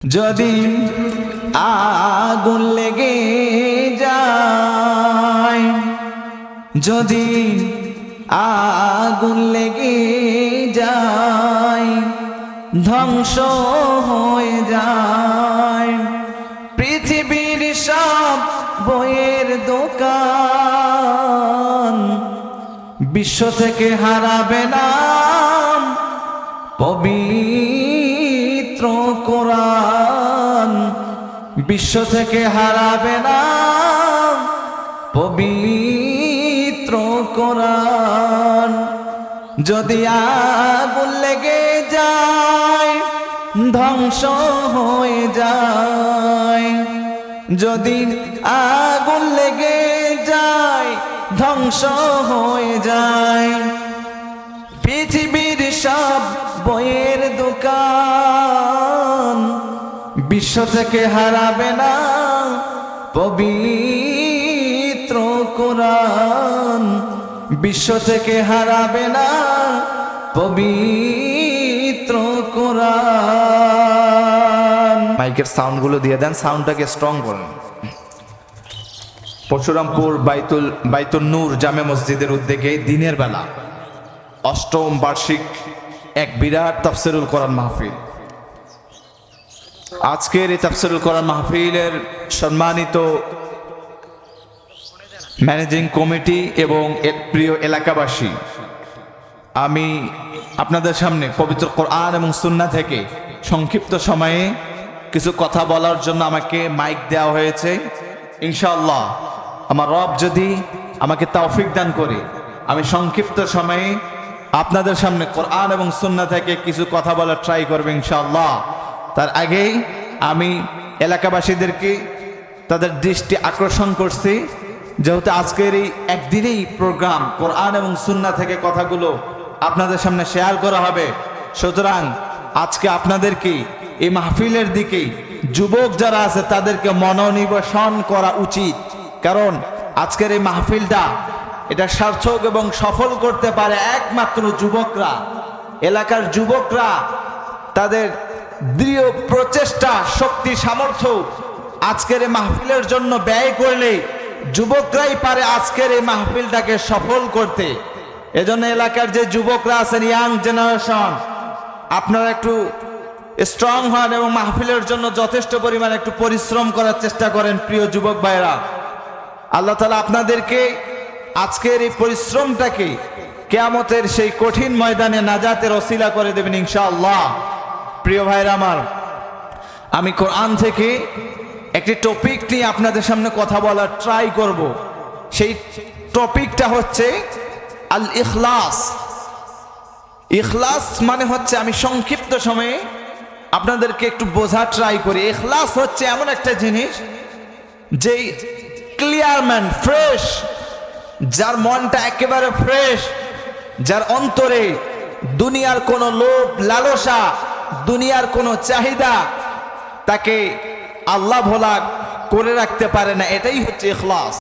যদি আগুন লেগে যায়, যদি আগুন লেগে যায়, ধ্বংস হয়ে যায়। পৃথিবীর সব বইয়ের দোকান বিশ্ব থেকে হারাবে না পবিত্র বিশ্ব থেকে হারাবে না। পবিত্র কোরআন। যদি আগুন লেগে যায়, ধ্বংস হয়ে যায়। যদি আগুন লেগে যায়, ধ্বংস হয়ে যায়। পৃথিবীর সব বইয়ের দোকান বিশ্ব থেকে হারাবে না পবিত্র কোরআন। বিশ্ব থেকে হারাবে না পবিত্র কোরআন। মাইকের সাউন্ডগুলো দিয়ে দেন, সাউন্ডটাকে স্ট্রং করুন পরশুরামপুর বাইতুল বাইতুল নূর জামে মসজিদের উদ্যোগে দিনের বেলা অষ্টম বার্ষিক এক বিরাট তফসিরুল কোরআন মাহফিল। আজকের এই তাফসিরুল কোরআন মাহফিলের সম্মানিত ম্যানেজিং কমিটি এবং এর প্রিয় এলাকাবাসী, আমি আপনাদের সামনে পবিত্র কোরআন এবং সুন্না থেকে সংক্ষিপ্ত সময়ে কিছু কথা বলার জন্য আমাকে মাইক দেওয়া হয়েছে। ইনশাআল্লাহ, আমার রব যদি আমাকে তৌফিক দান করে, আমি সংক্ষিপ্ত সময়ে আপনাদের সামনে কোরআন এবং সুন্না থেকে কিছু কথা বলার ট্রাই করব ইনশাআল্লাহ। তার আগেই আমি এলাকাবাসীদেরকে তাদের দৃষ্টি আকর্ষণ করছি। যেহেতু আজকের এই একদিনেই প্রোগ্রাম কোরআন এবং সুন্না থেকে কথাগুলো আপনাদের সামনে শেয়ার করা হবে। সুতরাং আজকে আপনাদেরকে এই মাহফিলের দিকে যুবক যারা আছে, তাদেরকে মনোনিবেশন করা উচিত। কারণ আজকের এই মাহফিলটা এটা সার্থক এবং সফল করতে পারে একমাত্র যুবকরা। এলাকার যুবকরা তাদের দৃঢ় প্রচেষ্টা, শক্তি, সামর্থ্য আজকের এই মাহফিলের জন্য ব্যয় করলে যুবকরাই পারে আজকের এই মাহফিলটাকে সফল করতে। এজন্য এলাকার যে যুবকরা আছেন ইয়াং জেনারেশন আপনারা একটু স্ট্রং হন এবং মাহফিলের জন্য যথেষ্ট পরিমাণ একটু পরিশ্রম করার চেষ্টা করেন প্রিয় যুবক ভাইরা আল্লাহ তালা আপনাদেরকে আজকের এই পরিশ্রমটাকে কেয়ামতের সেই কঠিন ময়দানে নাজাতের অশিলা করে দেবেন ইনশাআল্লাহ। প্রিয় ভাইরা আমার, আমি কোরআন থেকে একটি টপিক নিয়ে আপনাদের সামনে কথা বলার ট্রাই করব। সেই টপিকটা হচ্ছে আল ইখলাস ইখলাস মানে হচ্ছে আমি সংক্ষিপ্ত সময়ে আপনাদেরকে একটু বোঝা ট্রাই করি। ইখলাস হচ্ছে এমন একটা জিনিস যেই ক্লিয়ার ম্যান ফ্রেশ যার মনটা একেবারে ফ্রেশ যার অন্তরে দুনিয়ার কোনো লোভ, লালসা দুনিয়ার কোনো চাহিদা তাকে আল্লাহ ভোলা করে রাখতে পারে না। এটাই হচ্ছে ইখলাস।